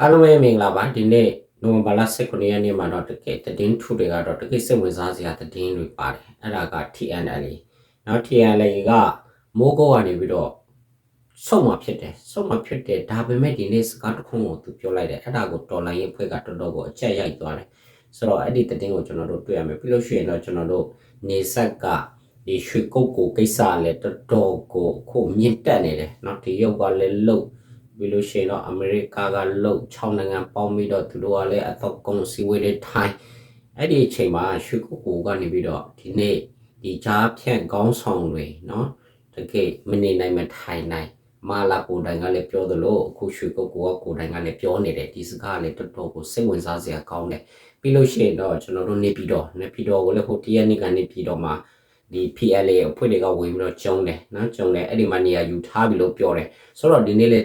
အားလုံးပဲမင်္ဂလာပါဒီနေ့နိုဝင်ဘာလ19ရက်နေ့မှာတော့တကယ်သတင်းထူတွေကတော့တကယ်စိတ်ဝင်စားစရာသတင်းတွေပါတယ်အဲ့ဒါက TNL เนาะ TNL ကမိုးကုတ်ကနေပြီးတော့စုံမှာဖြစ်တယ်စုံမှာဖြစ်တယ်ဒါပေမဲ့ဒီနေ့စကားတစ်ခုကိုသူပြောလိုက်တယ်အဲ့ဒါကိုတော်လိုင်းရဲ့ဖွဲ့ကတော်တော်ကိုအချက်ရိုက်သွားတယ်ဆိုတော့အဲ့ဒီသတင်းကိုကျွန်တော်တို့တွေ့ရမယ်ပြီးလို့ရှိရင်တော့ကျွန်တော်တို့နေဆက်ကဒီရွှေကုတ်ကိုကိစ္စလည်းတော်တော်ကိုအခုမြင့်တက်နေတယ်เนาะဒီရုပ်ကလည်းလုတ် ပြီးလို့ရှိရင်တော့အမေရိကကလုတ်6နိုင်ငံပေါင်းပြီးတော့သူတို့ကလည်းအတော့ကုန်စီဝေးတဲ့ထိုင်းအဲ့ဒီအချိန်မှာရွှေကုတ်ကိုကနေပြီးတော့ဒီနေ့ဒီကြားဖြန့်ကောင်းဆောင်တွေเนาะတကယ်မနေနိုင်မထိုင်နိုင်မာလာကိုတိုင်ကလည်းပြောသလိုအခုရွှေကုတ်ကိုကကိုတိုင်ကလည်းပြောနေတယ်ဒီစကားလည်းတော်တော်ကိုစိတ်ဝင်စားစရာကောင်းတယ်ပြီးလို့ရှိရင်တော့ကျွန်တော်တို့နေပြီးတော့နေပြီးတော့ကိုလည်းဟိုတရက်နေ့ကနေပြီးတော့မှဒီ PLA အဖွဲ့တွေကဝင်ပြီးတော့ကျုံတယ်နော်ကျုံတယ်အဲ့ဒီမှာနေရာယူထားပြီးလို့ပြောတယ်ဆိုတော့ဒီနေ့လေ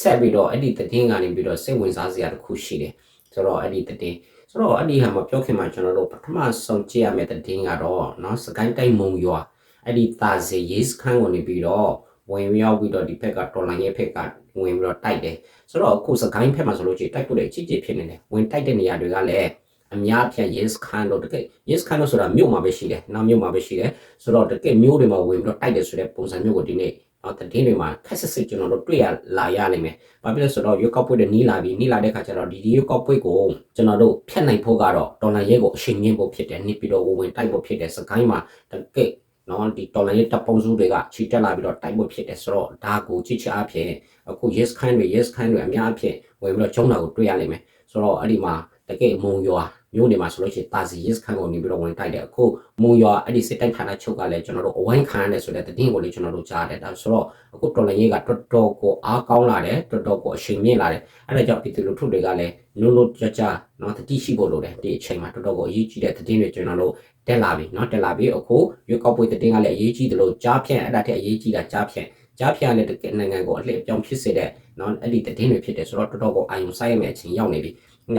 ဆက်ပြီးတော့အဲ့ဒီသတင်းကနေပြီးတော့စိတ်ဝင်စားစရာတစ်ခုရှိတယ်ဆိုတော့အဲ့ဒီသတင်းဆိုတော့အဲ့ဒီဟာမှာပြောခင်မှာကျွန်တော်တို့ပထမဆုံးကြည့်ရမယ့်သတင်းကတော့เนาะစကိုင်းတိုင်းမုံရွာအဲ့ဒီတာစီရေးစခန်းကိုနေပြီးတော့ဝင်ရောက်ပြီးတော့ဒီဘက်ကတော်လိုင်းရဲ့ဘက်ကဝင်ပြီးတော့တိုက်တယ်ဆိုတော့အခုစကိုင်းဘက်မှာဆိုလို့ရှိရင်တိုက်ဖို့လည်းအကြီးကြီးဖြစ်နေတယ်ဝင်တိုက်တဲ့နေရာတွေကလည်းအများဖြန့် yes ခန်းတော့တကယ် yes ခန်းတော့ဆိုတာမြို့မှာပဲရှိတယ်နောက်မြို့မှာပဲရှိတယ်ဆိုတော့တကယ်မြို့တွေမှာဝင်ပြီးတော့တိုက်တယ်ဆိုတဲ့ပုံစံမျိုးကိုဒီနေ့ တော့တည်င်းတွေမှာခက်ဆက်စစ်ကျွန်တော်တို့တွေ့ရလာရနိုင်မယ်။ဘာဖြစ်လဲဆိုတော့ရွက်ကောက်ပွဲတွေနီးလာပြီနီးလာတဲ့ခါကျတော့ဒီရွက်ကောက်ပွဲကိုကျွန်တော်တို့ဖျက်နိုင်ဖို့ကတော့တော်လန်ရဲကိုအချိန်မြင့်ဖို့ဖြစ်တယ်။နေပြီးတော့ဝင်တိုက်ဖို့ဖြစ်တယ်။စကိုင်းမှာတကယ်နော်ဒီတော်လန်ရဲတပ်ပုံစုတွေကခြိတက်လာပြီးတော့တိုက်ဖို့ဖြစ်တယ်ဆိုတော့ဒါကိုကြည့်ချအားဖြင့်အခု yes kind တွေ yes kind တွေအများအဖြစ်ဝင်ပြီးတော့ကျုံးတာကိုတွေ့ရလိမ့်မယ်။ဆိုတော့အဲ့ဒီမှာ တကယ်မုံရွာမြို့နေမှာဆိုလို့ရှိရင်တာစီ yes ခန်းကိုနေပြီးတော့ဝင်တိုက်တယ်အခုမုံရွာအဲ့ဒီစစ်တိုက်ဌာနချုပ်ကလည်းကျွန်တော်တို့အဝိုင်းခံရတယ်ဆိုတဲ့သတင်းကိုလည်းကျွန်တော်တို့ကြားတယ်ဒါဆိုတော့အခုတော်လည်းရေးကတော်တော်ကိုအားကောင်းလာတယ်တော်တော်ကိုအရှိန်မြင့်လာတယ်အဲ့ဒါကြောင့်ပြည်သူလူထုတွေကလည်းလုံးလုံးကြကြနော်တတိရှိဖို့လိုတယ်ဒီအချိန်မှာတော်တော်ကိုအရေးကြီးတဲ့သတင်းတွေကျွန်တော်တို့တက်လာပြီနော်တက်လာပြီအခုရွေးကောက်ပွဲသတင်းကလည်းအရေးကြီးတယ်လို့ကြားဖြန့်အဲ့ဒါတည်းအရေးကြီးတာကြားဖြန့်ကြားဖြန့်လည်းတကယ်နိုင်ငံကိုအလှည့်အပြောင်းဖြစ်စေတဲ့နော်အဲ့ဒီသတင်းတွေဖြစ်တယ်ဆိုတော့တော်တော်ကိုအာရုံစိုက်ရမယ့်အချိန်ရောက်နေပြီ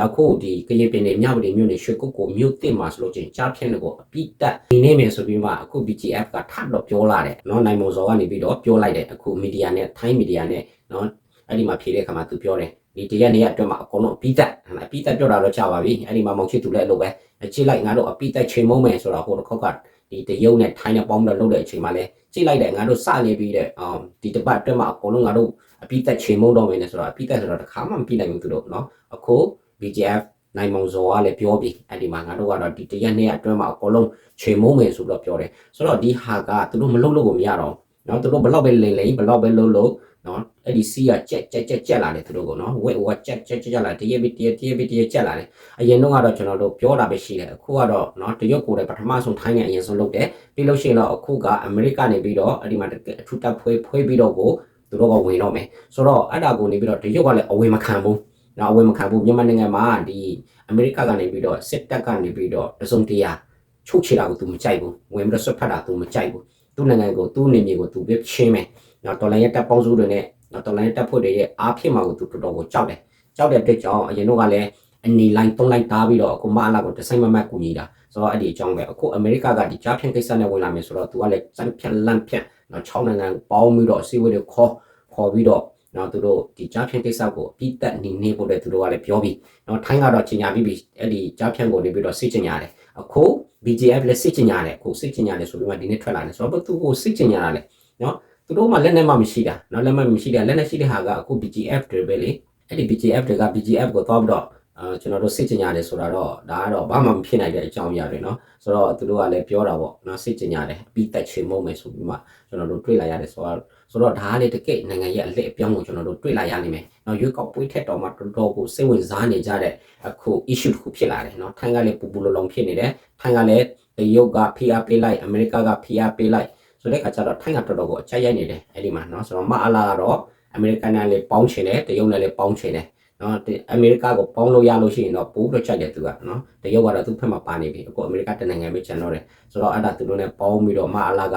အခုဒီကရင်ပင်နေမြဝတီမြို့နေရွှေကုတ်ကိုမြို့တင်မှာဆိုလို့ချင်းကြားဖြန့်လို့အပိတက်နေနေမယ်ဆိုပြီးမှအခု BGF ကထပ်တော့ပြောလာတယ်နော်နိုင်မုံစောကနေပြီးတော့ပြောလိုက်တယ်အခုမီဒီယာနဲ့ထိုင်းမီဒီယာနဲ့နော်အဲ့ဒီမှာဖြေတဲ့အခါမှာသူပြောတယ်ဒီတရက်နေ့အတွင်းမှာအကုန်လုံးအပိတက်အပိတက်ပြောတာတော့ကြာပါပြီအဲ့ဒီမှာမောင်ချစ်သူလည်းအဲ့လိုပဲကြည့်လိုက်ငါတို့အပိတက်ချိန်မုံမယ်ဆိုတော့ဟိုတစ်ခေါက်ကဒီတရုတ်နဲ့ထိုင်းနဲ့ပေါင်းပြီးတော့လုပ်တဲ့အချိန်မှာလဲကြည့်လိုက်တယ်ငါတို့စနေပြီးတဲ့အော်ဒီတပတ်အတွင်းမှာအကုန်လုံးငါတို့အပိတက်ချိန်မုံတော့မယ်နဲ့ဆိုတော့အပိတက်ဆိုတော့တစ်ခါမှမပြီးနိုင်ဘူးသူတို့နော်အခု BGF နိုင်မောင်ဇော်ကလည်းပြောပြီးအဲ့ဒီမှာငါတို့ကတော့ဒီတရက်နေ့အတွင်းမှာအကုန်လုံးချိန်မုံမယ်ဆိုတော့ပြောတယ်ဆိုတော့ဒီဟာကသူတို့မလုပ်လို့ကိုမရတော့နော်သူတို့ဘလောက်ပဲလိမ့်လိမ့်ဘလောက်ပဲလုပ်လို့နော်အဲ့ဒီစီးကကြက်ကြက်ကြက်ကြက်လာတယ်သူတို့ကနော်ဝက်ဝက်ကြက်ကြက်ကြက်လာတရက်ပြီးတရက်တရက်ပြီးတရက်ကြက်လာတယ်အရင်တော့ကတော့ကျွန်တော်တို့ပြောတာပဲရှိတယ်အခုကတော့နော်တရုတ်ကိုလည်းပထမဆုံးထိုင်းနေအရင်ဆုံးလုပ်တယ်ပြီးလို့ရှိရင်တော့အခုကအမေရိကနေပြီးတော့အဲ့ဒီမှာအထူးတပ်ဖွဲဖွဲပြီးတော့ကိုသူတို့ကဝင်တော့မယ်ဆိုတော့အဲ့ဒါကိုနေပြီးတော့တရုတ်ကလည်းအဝေမခံဘူး နော်အဝေမခံဘူးမြန်မာနိုင်ငံမှာဒီအမေရိကကနေပြီးတော့စစ်တပ်ကနေပြီးတော့တစုံတရာချုပ်ချတာကိုသူမကြိုက်ဘူးဝင်ပြီးတော့ဆွတ်ဖက်တာသူမကြိုက်ဘူးသူ့နိုင်ငံကိုသူ့နေမြေကိုသူပြချင်းမယ်နော်တော်လိုင်းရဲ့တပ်ပေါင်းစုတွေနဲ့နော်တော်လိုင်းရဲ့တပ်ဖွဲ့တွေရဲ့အားဖြစ်မှာကိုသူတော်တော်ကိုကြောက်တယ်ကြောက်တဲ့အတွက်ကြောင့်အရင်တော့ကလည်းအနေလိုင်းသုံးလိုက်တားပြီးတော့အခုမအလာကိုတဆိုင်မမတ်ကူညီတာဆိုတော့အဲ့ဒီအကြောင်းပဲအခုအမေရိကကဒီကြားဖြန့်ကိစ္စနဲ့ဝင်လာမယ်ဆိုတော့သူကလည်းစံဖြန့်လန့်ဖြန့်နော်6နိုင်ငံပေါင်းပြီးတော့အစည်းအဝေးတွေခေါ်ခေါ်ပြီးတော့ နော်သူတို့ဒီကြားဖြန့်ကိစ္စကိုအပြီးတက်နေနေဖို့လည်းသူတို့ကလည်းပြောပြီးနော်ထိုင်းကတော့ချိန်ညာပြီးပြီအဲ့ဒီကြားဖြန့်ကိုနေပြီးတော့စစ်ချင်ရတယ်အခု BGF လည်းစစ်ချင်ရတယ်အခုစစ်ချင်ရတယ်ဆိုပြီးမှဒီနေ့ထွက်လာတယ်ဆိုတော့သူကိုစစ်ချင်ရတာလေနော်သူတို့မှလက်နဲ့မှမရှိတာနော်လက်မှမရှိတာလက်နဲ့ရှိတဲ့ဟာကအခု BGF တွေပဲလေအဲ့ဒီ BGF တွေက BGF ကိုသွားပြီးတော့ အာကျွန်တော်တို့စိတ်ကြင်ရတယ်ဆိုတာတော့ဒါကတော့ဘာမှမဖြစ်နိုင်တဲ့အကြောင်းအရာတွေနော်ဆိုတော့သူတို့ကလည်းပြောတာပေါ့နော်စိတ်ကြင်ရတယ်ပြီးတက်ချေမုံမယ်ဆိုပြီးမှကျွန်တော်တို့တွေ့လာရတယ်ဆိုတော့ဆိုတော့ဒါကလေတကယ်နိုင်ငံရဲ့အလှည့်အပြောင်းကိုကျွန်တော်တို့တွေ့လာရနိုင်မယ်နော်ရွေးကောက်ပွဲထက်တော်မှတော်တော်ကိုစိတ်ဝင်စားနေကြတဲ့အခု issue တစ်ခုဖြစ်လာတယ်နော်ထိုင်းကလည်းပူပူလုံလုံဖြစ်နေတယ်ထိုင်းကလည်းတရုတ်ကဖိအားပေးလိုက်အမေရိကကဖိအားပေးလိုက်ဆိုတဲ့အခါကျတော့ထိုင်းကတော်တော်ကိုအကြိုက်ရိုက်နေတယ်အဲ့ဒီမှာနော်ဆိုတော့မအလာကတော့အမေရိကန်နဲ့လည်းပေါင်းချင်တယ်တရုတ်နဲ့လည်းပေါင်းချင်တယ် နော်အမေရိကကိုပေါင်းလို့ရလို့ရှိရင်တော့ပိုးပြီးတော့ချက်တယ်သူကနော်တရုတ်ကတော့သူ့ဖက်မှာပါနေပြီအခုအမေရိကတနိုင်ငံပဲကျန်တော့တယ်ဆိုတော့အဲ့ဒါသူတို့နဲ့ပေါင်းပြီးတော့မအလာက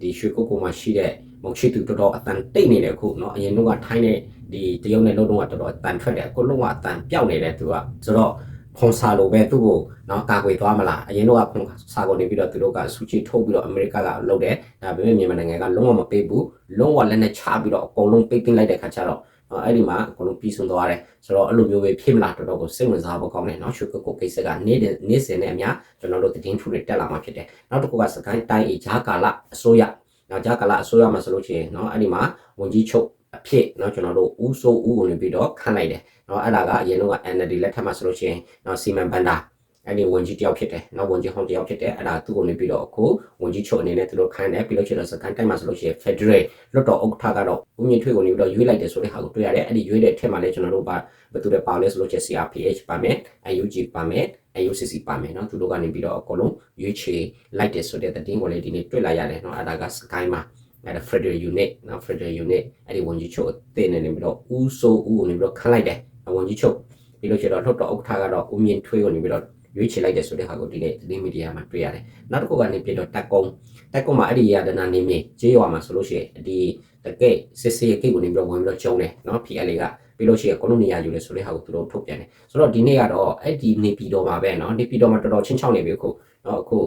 ဒီရွှေကုတ်ကုတ်မှာရှိတဲ့မုံရှိသူတော်တော်အတန်တိတ်နေတယ်အခုနော်အရင်တော့ကထိုင်းတဲ့ဒီတရုတ်နဲ့လုံးလုံးကတော်တော်အတန်ထွက်တယ်အခုလုံးဝအတန်ပြောက်နေတယ်သူကဆိုတော့ခွန်ဆာလိုပဲသူ့ကိုနော်ကာကွယ်သွားမလားအရင်တော့ကခွန်ဆာကိုနေပြီးတော့သူတို့ကဆူချီထုတ်ပြီးတော့အမေရိကကလုပ်တယ်ဒါပေမဲ့မြန်မာနိုင်ငံကလုံးဝမပေးဘူးလုံးဝလက်နဲ့ချပြီးတော့အကုန်လုံးပိတ်သိမ်းလိုက်တဲ့ခါကျတော့နော် အဲ့ဒီမှာအကုန်လုံးပြီးဆုံးသွားတယ်ဆိုတော့အဲ့လိုမျိုးပဲဖြစ်မလားတော်တော်ကိုစိတ်ဝင်စားဖို့ကောင်းတယ်နော်ရွှေကုတ်ကိုကိစ္စကနေ့နေ့စဉ်နဲ့အများကျွန်တော်တို့တင်ထူတွေတက်လာမှာဖြစ်တယ်နောက်တစ်ခုကစကိုင်းတိုင်းအေဂျာကာလအစိုးရနောက်ဂျာကာလအစိုးရမှာဆိုလို့ရှိရင်နော်အဲ့ဒီမှာဝန်ကြီးချုပ်အဖြစ်เนาะကျွန်တော်တို့ဦးစိုးဦးကိုနေပြီးတော့ခန့်လိုက်တယ်เนาะအဲ့ဒါကအရင်တော့ NLD လက်ထက်မှာဆိုလို့ရှိရင်เนาะစီမံဘန်ဒါ အဲ့ဒီဝန်ကြီးတယောက်ဖြစ်တယ်เนาะဝန်ကြီးဟောင်းတယောက်ဖြစ်တယ်အဲ့ဒါသူ့ကိုနေပြီးတော့အခုဝန်ကြီးချုပ်အနေနဲ့သူတို့ခန့်တယ်ပြီးလို့ရှိရင်စကန်တိုင်းမှာဆိုလို့ရှိရင် Federal လွတ်တော်ဥက္ကဋ္ဌကတော့ဦးမြင့်ထွေးကိုနေပြီးတော့ရွေးလိုက်တယ်ဆိုတဲ့ဟာကိုတွေ့ရတယ်အဲ့ဒီရွေးတဲ့အထက်မှာလည်းကျွန်တော်တို့ပါဘယ်သူတွေပါလဲဆိုလို့ရှိရင် CRPH ပါမယ် UG ပါမယ် UCC ပါမယ်เนาะသူတို့ကနေပြီးတော့အကုန်လုံးရွေးချယ်လိုက်တယ်ဆိုတဲ့သတင်းကိုလည်းဒီနေ့တွေ့လာရတယ်เนาะအဲ့ဒါက Sky မှာအဲ့ဒါ Federal Unit နော် Federal Unit အဲ့ဒီဝန်ကြီးချုပ်အသစ်နဲ့နေပြီးတော့ဦးစိုးဦးကိုနေပြီးတော့ခန့်လိုက်တယ်ဝန်ကြီးချုပ်ပြီးလို့ကျတော့လှုပ်တော့ဥက္ကဋ္ဌကတော့ဦးမြင့်ထွေးကိုနေပြီးတော့ ရွေးချယ်လိုက်တယ်ဆိုတဲ့ဟာကိုဒီနေ့သတင်းမီဒီယာမှာတွေ့ရတယ်နောက်တစ်ခုကနေပြည်တော့တက်ကုန်းတက်ကုန်းမှာအဲ့ဒီရတနာနေမြေကျေးရွာမှာဆိုလို့ရှိရင်ဒီတကယ်စစ်စစ်ကိတ်ကိုနေပြီးတော့ဝင်ပြီးတော့ကျုံတယ်နော် PLA ကပြီးလို့ရှိရင်ကိုလိုနီယာယူလဲဆိုတဲ့ဟာကိုသူတို့ထုတ်ပြန်တယ်ဆိုတော့ဒီနေ့ကတော့အဲ့ဒီနေပြည်တော်မှာပဲနော်နေပြည်တော်မှာတော်တော်ချင်းချောင်းနေပြီအခုနော်အခု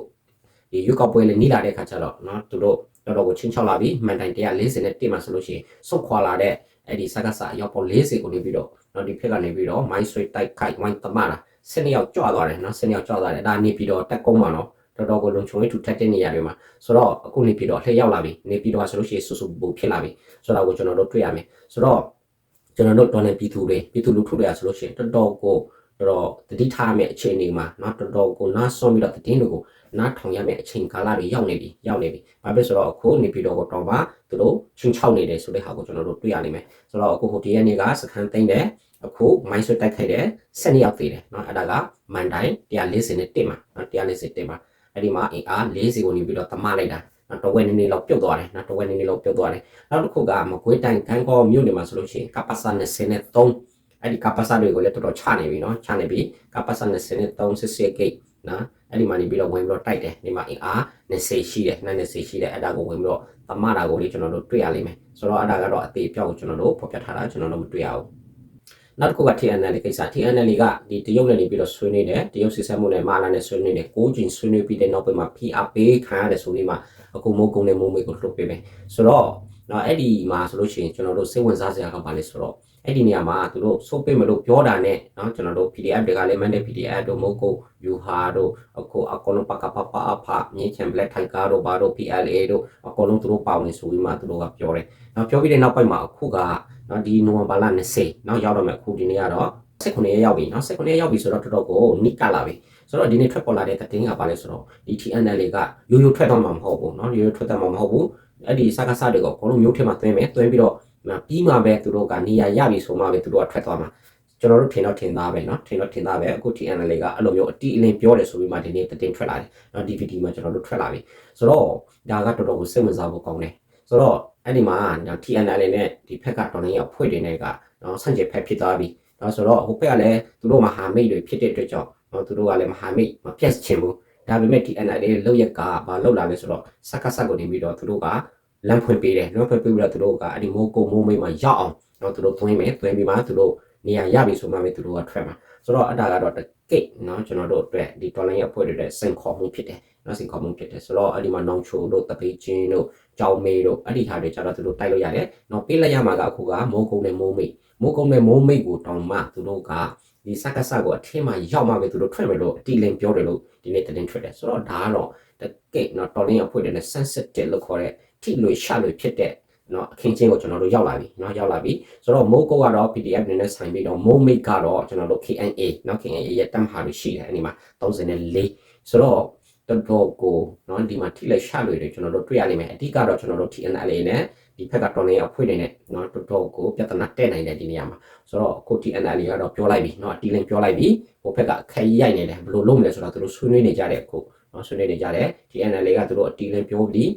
ဒီရွက်ကောက်ပွဲလေးနီးလာတဲ့ခါကျတော့နော်သူတို့တော်တော်ကိုချင်းချောက်လာပြီမန်တိုင်140နဲ့တင်မှာဆိုလို့ရှိရင်စုတ်ခွာလာတဲ့အဲ့ဒီစကားစာရောက်ပေါ်40ကိုနေပြီးတော့နော်ဒီဖက်ကနေပြီးတော့မိုင်းဆွေတိုက်ခိုက်ဝိုင်းတမတာ 12ယောက်ကြွသွားတယ်နော်12ယောက်ကြွသွားတယ်ဒါနေပြီးတော့တက်ကုန်းမှာနော်တော်တော်ကိုလုံခြုံရေးထူထပ်တဲ့နေရာတွေမှာဆိုတော့အခုနေပြီးတော့လှည့်ရောက်လာပြီနေပြီးတော့ဆိုလို့ရှိရင်ဆူဆူပူဖြစ်လာပြီဆိုတော့ကိုကျွန်တော်တို့တွေ့ရမယ်ဆိုတော့ကျွန်တော်တို့တော်နေပြည်သူတွေပြည်သူလူထုတွေဆိုလို့ရှိရင်တော်တော်ကိုတော်တော်တတိထားမယ့်အချိန်တွေမှာနော်တော်တော်ကိုနားဆွန်ပြီးတော့တင်းတွေကိုနားထောင်ရမယ့်အချိန်ကာလတွေရောက်နေပြီရောက်နေပြီဘာဖြစ်ဆိုတော့အခုနေပြည်တော်ကိုတော်ပါသူတို့ချင်းချောက်နေတယ်ဆိုတဲ့ဟာကိုကျွန်တော်တို့တွေ့ရနိုင်မယ်ဆိုတော့အခုဟိုဒီရက်နေ့ကစခန်းသိမ်းတယ် အခုမိုင်းဆွတ်တိုက်ခိုက်တယ်ဆက်နှစ်ယောက်သေးတယ်เนาะအဲ့ဒါကမန်တိုင်း140နဲ့တင်မှာเนาะ140တင်မှာအဲ့ဒီမှာအင်အား40ကိုနေပြီးတော့တမလိုက်တာနော်တဝက်နေနေလောက်ပြုတ်သွားတယ်နော်တဝက်နေနေလောက်ပြုတ်သွားတယ်နောက်တစ်ခုကမကွေးတိုင်းကန်းကောမြို့နယ်မှာဆိုလို့ရှိရင်ကပ္ပစာ23အဲ့ဒီကပ္ပစာတွေကိုလည်းတော်တော်ချနေပြီနော်ချနေပြီကပ္ပစာ23စစ်စစ်ဂိတ်နော်အဲ့ဒီမှာနေပြီးတော့ဝင်ပြီးတော့တိုက်တယ်ဒီမှာအင်အား20ရှိတယ်နဲ့20ရှိတယ်အဲ့ဒါကိုဝင်ပြီးတော့တမတာကိုလေးကျွန်တော်တို့တွေ့ရလိမ့်မယ်ဆိုတော့အဲ့ဒါကတော့အသေးပြောက်ကိုကျွန်တော်တို့ဖော်ပြထားတာကျွန်တော်တို့မတွေ့ရဘူး နောက်တစ်ခုက TNL ကိစ္စ TNL ကဒီတရုတ်နဲ့နေပြီးတော့ဆွေးနွေးတယ်တရုတ်စစ်ဆက်မှုနဲ့မာလာနဲ့ဆွေးနွေးတယ်ကိုဂျင်ဆွေးနွေးပြီးတဲ့နောက်ပိုင်းမှာ PR ပေးခံရတယ်ဆိုပြီးမှအခုမိုးကုန်းနဲ့မိုးမိတ်ကိုလှုပ်ပေးမယ်ဆိုတော့နော်အဲ့ဒီမှာဆိုလို့ရှိရင်ကျွန်တော်တို့စိတ်ဝင်စားစရာကပါလဲဆိုတော့အဲ့ဒီနေရာမှာသူတို့စုပ်ပိတ်မလို့ပြောတာနဲ့เนาะကျွန်တော်တို့ PDF တွေကလည်း mandate PDF တို့မဟုတ်ကို you ha တို့အခုအကုန်လုံးပကပပအဖမြင်းချံ black tiger တို့ဘာတို့ PLA တို့အကုန်လုံးသူတို့ပါဝင်ဆိုပြီးမှသူတို့ကပြောတယ်။နောက်ပြောပြီးတဲ့နောက်ပိုင်းမှာအခုက เนาะဒီနိုဝင်ဘာလ20เนาะရောက်တော့မယ်အခုဒီနေ့ကတော့19ရက်ရောက်ပြီเนาะ19ရက်ရောက်ပြီဆိုတော့တော်တော်ကိုနိကလာပြီဆိုတော့ဒီနေ့ထွက်ပေါ်လာတဲ့သတင်းကပါလဲဆိုတော့ဒီ TNL ကရိုးရိုးထွက်တော့မှာမဟုတ်ဘူးเนาะရိုးရိုးထွက်တော့မှာမဟုတ်ဘူးအဲ့ဒီစကားစတွေကိုအကုန်လုံးမျိုးထဲမှာသွင်းမယ်သွင်းပြီးတော့ပြီးမှပဲသူတို့ကနေရာရပြီဆိုမှပဲသူတို့ကထွက်သွားမှာကျွန်တော်တို့ထင်တော့ထင်သားပဲเนาะထင်တော့ထင်သားပဲအခု TNL ကအဲ့လိုမျိုးအတီးအလင်းပြောတယ်ဆိုပြီးမှဒီနေ့တင်ထွက်လာတယ်เนาะ DVD မှာကျွန်တော်တို့ထွက်လာပြီဆိုတော့ဒါကတော်တော်ကိုစိတ်ဝင်စားဖို့ကောင်းတယ်ဆိုတော့ အဲ့ဒီမှာနော် TNL နဲ့ဒီဖက်ကတော်လိုင်းရောက်ဖွဲ့တွေနဲ့ကနော်ဆန့်ကျင်ဖက်ဖြစ်သွားပြီနော်ဆိုတော့ဟိုဖက်ကလည်းသူတို့မဟာမိတ်တွေဖြစ်တဲ့အတွက်ကြောင့်နော်သူတို့ကလည်းမဟာမိတ်မပြတ်ချင်ဘူးဒါပေမဲ့ TNL ရဲ့လောက်ရက်ကမလောက်လာလဲဆိုတော့စက္ကစက်ကိုနေပြီးတော့သူတို့ကလမ်းဖွင့်ပေးတယ်လမ်းဖွင့်ပေးပြီးတော့သူတို့ကအဲ့ဒီမိုးကိုမိုးမိတ်မှာရောက်အောင်နော်သူတို့သွင်းမယ်သွင်းပြီးမှသူတို့နေရာရပြီဆိုမှပဲသူတို့ကထွက်မှာဆိုတော့အဲ့ဒါကတော့တကိတ်နော်ကျွန်တော်တို့အတွက်ဒီ dollar ရဲ့အဖွဲ့တွေတဲ့စင်ခေါ်မှုဖြစ်တယ် နော်စိန်ခေါ်မှုဖြစ်တယ်ဆိုတော့အဲ့ဒီမှာနောင်ချိုတို့တပိချင်းတို့ကြောင်မေတို့အဲ့ဒီထားတွေကြတော့သူတို့တိုက်လို့ရတယ်နောက်ပေးလိုက်ရမှာကအခုကမိုးကုံနဲ့မိုးမိတ်မိုးကုံနဲ့မိုးမိတ်ကိုတောင်မှသူတို့ကဒီစက္ကစကိုအထင်းမှရောက်မှပဲသူတို့ထွက်မယ်လို့အတီလင်းပြောတယ်လို့ဒီနေ့တင်ထွက်တယ်ဆိုတော့ဒါကတော့တကယ်နော်တော်လင်းအဖွဲ့တွေနဲ့ sensitive လို့ခေါ်တဲ့ထိလို့ရှလို့ဖြစ်တဲ့နော်အခင်းချင်းကိုကျွန်တော်တို့ရောက်လာပြီနော်ရောက်လာပြီဆိုတော့မိုးကုတ်ကတော့ PDF နည်းနည်းဆိုင်ပြီးတော့မိုးမိတ်ကတော့ကျွန်တော်တို့ KNA နော် KNA ရဲ့တမ်ဟာတွေရှိတယ်အဲဒီမှာ34ဆိုတော့ တော်တော်ကိုเนาะဒီမှာထိလက်ရှာလို့တွေကျွန်တော်တို့တွေ့ရလိမ့်မယ်အဓိကတော့ကျွန်တော်တို့ TNLA နဲ့ဒီဖက်ကတော်နေအဖွဲ့တွေနဲ့เนาะတော်တော်ကိုပြဿနာတက်နိုင်တယ်ဒီနေရာမှာဆိုတော့အခု TNLA ကတော့ပြောလိုက်ပြီเนาะအတီးလင်းပြောလိုက်ပြီဟိုဖက်ကခရီးရိုက်နေတယ်ဘယ်လိုလုပ်မလဲဆိုတော့သူတို့ဆွေးနွေးနေကြတဲ့အခုเนาะဆွေးနွေးနေကြတယ် TNLA ကသူတို့အတီးလင်းပြောပြီး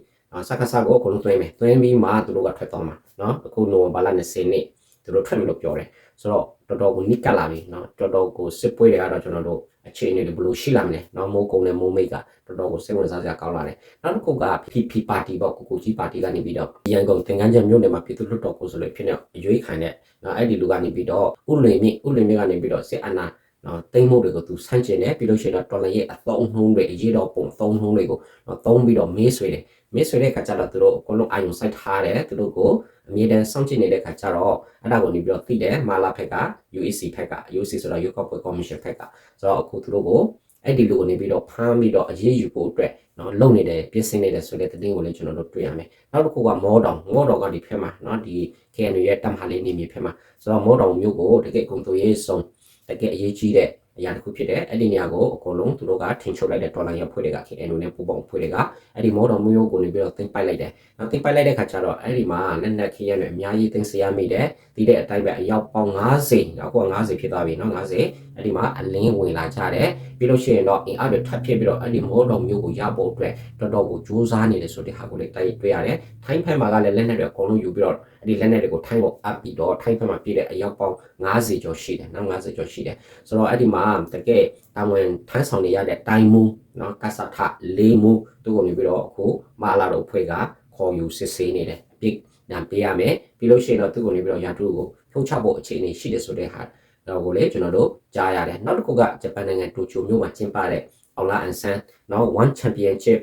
စကားစကိုအကုန်လုံးသွင်းမယ်သွင်းပြီးမှသူတို့ကထွက်သွားမှာเนาะအခုနိုဝင်ဘာလ20နှစ်သူတို့ထွက်မယ်လို့ပြောတယ်ဆိုတော့တော်တော်ကိုနိကလာပြီเนาะတော်တော်ကိုစစ်ပွဲတွေကတော့ကျွန်တော်တို့ အခြေအနေတွေဘယ်လိုရှိလာမလဲเนาะမိုးကုံနဲ့မိုးမိတ်ကတော်တော်ကိုစိတ်ဝင်စားစရာကောင်းလာတယ်နောက်တစ်ခုက PP ပါတီပေါ့ကိုကိုကြီးပါတီကနေပြီးတော့ရန်ကုန်သင်္ကန်းချက်မြို့နယ်မှာပြည်သူ့လွှတ်တော်ကိုယ်စားလှယ်ဖြစ်နေအရွေးခံတဲ့เนาะအဲ့ဒီလူကနေပြီးတော့ဥလွေမြင့်ဥလွေမြင့်ကနေပြီးတော့စစ်အာဏာနော်တိမ့်မှုတွေကိုသူဆန့်ကျင်တယ်ပြီးလို့ရှိရင်တော့တော်လည်းရဲ့အသုံးနှုန်းတွေအရေးတော်ပုံသုံးနှုန်းတွေကိုနော်သုံးပြီးတော့မေးဆွေတယ်မေးဆွေတဲ့အခါကျတော့သူတို့အကုန်လုံးအာယုံစိုက်ထားတယ်သူတို့ကို အမြဲတမ်းစောင့်ကြည့်နေတဲ့ခါကျတော့အဲ့ဒါကိုနေပြီးတော့သိတယ်မာလာဖက်က UEC ဖက်က UEC ဆိုတာ Yuko Commission ဖက်ကဆိုတော့အခုသူတို့ကိုအဲ့ဒီလိုကိုနေပြီးတော့ဖမ်းပြီးတော့အရေးယူဖို့အတွက်နော်လုံနေတယ်ပြင်ဆင်နေတယ်ဆိုတဲ့သတင်းကိုလည်းကျွန်တော်တို့တွေ့ရမယ်နောက်တစ်ခုကမောတောင်မောတောင်ကဒီဖက်မှာနော်ဒီ KNU ရဲ့တမဟာလေးနေမြေဖက်မှာဆိုတော့မောတောင်မျိုးကိုတကယ်ကုန်သွယ်ရေးဆုံးတကယ်အရေးကြီးတဲ့ အရာတစ်ခုဖြစ်တယ်အဲ့ဒီနေရာကိုအကုန်လုံးသူတို့ကထင်ချုပ်လိုက်တဲ့ဒေါ်လာရဖွဲ့တွေက KNU နဲ့ပူးပေါင်းဖွဲ့တွေကအဲ့ဒီမောတောင်မျိုးကိုနေပြီးတော့တင်ပိုက်လိုက်တယ်နော်တင်ပိုက်လိုက်တဲ့ခါကျတော့အဲ့ဒီမှာလက်နက်ခရမ်းတွေအများကြီးတင်စေရမိတယ်ဒီတဲ့အတိုင်းပဲအယောက်ပေါင်း90ရောက်တော့90ဖြစ်သွားပြီနော်90အဲ့ဒီမှာအလင်းဝင်လာကြတယ် ပြီးလို့ရှိရင်တော့အင်အားတွေထပ်ဖြစ်ပြီးတော့အဲ့ဒီမောတော်မျိုးကိုရဖို့အတွက်တော်တော်ကိုစူးစမ်းနေတယ်ဆိုတဲ့ဟာကိုလည်းတိုက်တွေ့ရတယ်ထိုင်းဖက်မှာကလည်းလက်နက်တွေအကုန်လုံးယူပြီးတော့အဲ့ဒီလက်နက်တွေကိုထိုင်းကိုအပ်ပြီးတော့ထိုင်းဖက်မှာပြည်တဲ့အယောက်ပေါင်း90ကျော်ရှိတယ်နော်90ကျော်ရှိတယ်ဆိုတော့အဲ့ဒီမှာတကယ်တာဝန်ထမ်းဆောင်နေရတဲ့တိုင်းမူနော်ကဆထလေးမူသူကိုနေပြီးတော့အခုမာလာတို့ဖွဲ့ကခေါ်ယူစစ်ဆေးနေတယ်ပြစ်နံပေးရမယ်ပြီးလို့ရှိရင်တော့သူကိုနေပြီးတော့ရာထူးကိုဖြုတ်ချဖို့အခြေအနေရှိတယ်ဆိုတဲ့ဟာ တော့ကိုလေကျွန်တော်တို့ကြားရတယ်နောက်တစ်ခုကဂျပန်နိုင်ငံတိုကျိုမြို့မှာကျင်းပတဲ့အောင်လာအန်ဆန်နော် one championship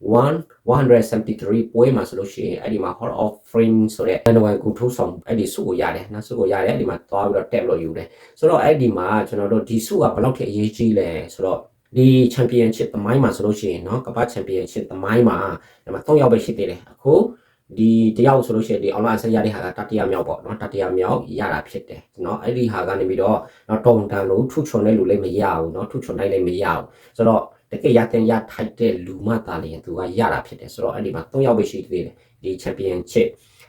1 173ပွဲမှာဆိုလို့ရှိရင်အဲ့ဒီမှာ Hall of Fame ဆိုတဲ့ Manuel ကိုထိုးဆောင်အဲ့ဒီစုကိုရတယ်နော်စုကိုရတယ်အဲ့ဒီမှာသွားပြီးတော့တက်လို့ယူတယ်ဆိုတော့အဲ့ဒီမှာကျွန်တော်တို့ဒီစုကဘယ်လောက်ထိအရေးကြီးလဲဆိုတော့ဒီ championship သမိုင်းမှာဆိုလို့ရှိရင်เนาะကမ္ဘာ championship သမိုင်းမှာဒီမှာ3ယောက်ပဲရှိသေးတယ်အခု ဒီတယောက်ဆိုလို့ရှိရင်ဒီ online ဆက်ရတဲ့ဟာကတတိယမြောက်ပေါ့เนาะတတိယမြောက်ရတာဖြစ်တယ်เนาะအဲ့ဒီဟာကနေပြီးတော့เนาะတုံတန်လို့ထုချွန်တဲ့လူလည်းမရဘူးเนาะထုချွန်တိုင်းလည်းမရဘူးဆိုတော့တကယ်ရတဲ့ရထိုက်တဲ့လူမှသာလျှင်သူကရတာဖြစ်တယ်ဆိုတော့အဲ့ဒီမှာ3ယောက်ပဲရှိသေးတယ်ဒီ championship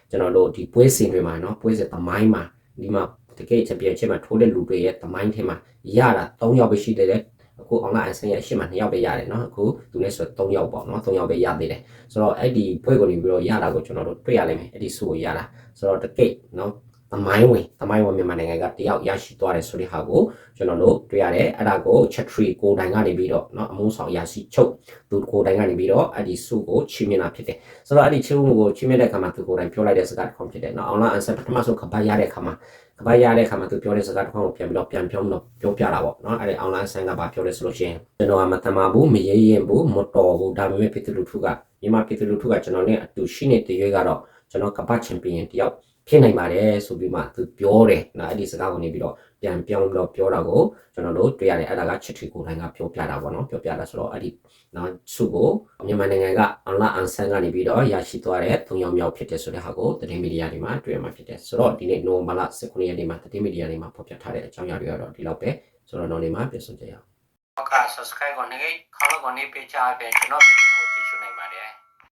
ကျွန်တော်တို့ဒီပွဲစဉ်တွေမှာเนาะပွဲစဉ်သမိုင်းမှာဒီမှာတကယ် championship မှာထိုးတဲ့လူတွေရဲ့သမိုင်းထဲမှာရတာ3ယောက်ပဲရှိသေးတယ် အခု online အဆင့်ရဲ့အရှိမ2ယောက်ပဲရတယ်เนาะအခုသူလည်းဆို3ယောက်ပေါ့เนาะ3ယောက်ပဲရသေးတယ်ဆိုတော့အဲ့ဒီပွဲကိုနေပြီးတော့ရတာကိုကျွန်တော်တို့တွေ့ရလိမ့်မယ်အဲ့ဒီစုကိုရတာဆိုတော့တကယ်เนาะ သမိုင်းဝင်သမိုင်းဝင်မြန်မာနိုင်ငံကတယောက်ရရှိသွားတယ်ဆိုတဲ့ဟာကိုကျွန်တော်တို့တွေ့ရတယ်အဲ့ဒါကို chat tree ကိုတိုင်ကနေပြီးတော့เนาะအမှုဆောင်ရရှိချုပ်သူကိုတိုင်ကနေပြီးတော့အဲ့ဒီစုကိုချီးမြှင့်တာဖြစ်တယ်ဆိုတော့အဲ့ဒီချီးမြှင့်ကိုချီးမြှင့်တဲ့အခါမှာသူကိုတိုင်ပြောလိုက်တဲ့စကားတစ်ခုဖြစ်တယ်เนาะ online answer ပထမဆုံးခပတ်ရတဲ့အခါမှာခပတ်ရတဲ့အခါမှာသူပြောတဲ့စကားတစ်ခုကိုပြန်ပြီးတော့ပြန်ပြောလို့ပြောပြတာပေါ့เนาะအဲ့ဒီ online ဆန်ကဘာပြောလဲဆိုလို့ရှိရင်ကျွန်တော်ကမတမဘူးမရေရင်ဘူးမတော်ဘူးဒါပေမဲ့ပြည်သူလူထုကမြန်မာပြည်သူလူထုကကျွန်တော်နဲ့အတူရှိနေတဲ့ရွေးကတော့ကျွန်တော်ကပတ်ချန်ပီယံတယောက် ဖြစ်နိုင်ပါတယ်ဆိုပြီးမှသူပြောတယ်နော်အဲ့ဒီစကားကိုနေပြီးတော့ပြန်ပြောင်းပြီးတော့ပြောတာကိုကျွန်တော်တို့တွေ့ရတယ်အဲ့ဒါကချစ်ထီကိုတိုင်းကပြောပြတာပေါ့နော်ပြောပြတာဆိုတော့အဲ့ဒီနော်စုကိုမြန်မာနိုင်ငံကအန်လာအန်ဆန်ကနေပြီးတော့ရရှိသွားတဲ့၃ယောက်မြောက်ဖြစ်တဲ့ဆိုတဲ့ဟာကိုသတင်းမီဒီယာတွေမှာတွေ့ရမှာဖြစ်တယ်ဆိုတော့ဒီနေ့နိုဝင်ဘာလ19ရက်နေ့မှာသတင်းမီဒီယာတွေမှာဖော်ပြထားတဲ့အကြောင်းအရာတွေကတော့ဒီလောက်ပဲဆိုတော့နောက်နေ့မှာပြန်ဆုံကြရအောင်ဟုတ်ကဲ့ subscribe ကိုနေခေါင်းကိုနေပေးချပေးကျွန်တော်ဗီဒီယို